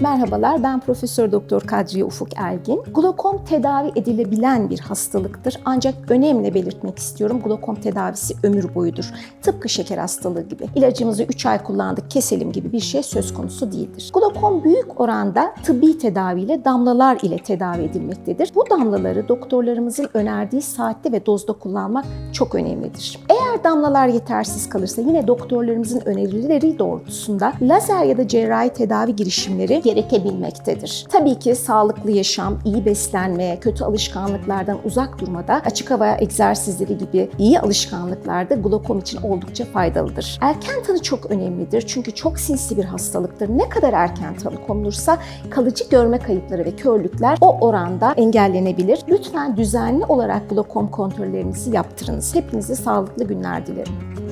Merhabalar, ben Profesör Doktor Kadriye Ufuk Ergin. Glokom tedavi edilebilen bir hastalıktır. Ancak önemli belirtmek istiyorum, glokom tedavisi ömür boyudur. Tıpkı şeker hastalığı gibi. İlacımızı 3 ay kullandık, keselim gibi bir şey söz konusu değildir. Glokom büyük oranda tıbbi tedaviyle, damlalar ile tedavi edilmektedir. Bu damlaları doktorlarımızın önerdiği saatte ve dozda kullanmak çok önemlidir. Eğer damlalar yetersiz kalırsa yine doktorlarımızın önerileri doğrultusunda lazer ya da cerrahi tedavi girişimleri gerekebilmektedir. Tabii ki sağlıklı yaşam, iyi beslenme, kötü alışkanlıklardan uzak durmada açık hava egzersizleri gibi iyi alışkanlıklar da glokom için oldukça faydalıdır. Erken tanı çok önemlidir çünkü çok sinsi bir hastalıktır. Ne kadar erken tanı konulursa kalıcı görme kayıpları ve körlükler o oranda engellenebilir. Lütfen düzenli olarak glokom kontrollerinizi yaptırınız. Hepinize sağlıklı günler 那也得。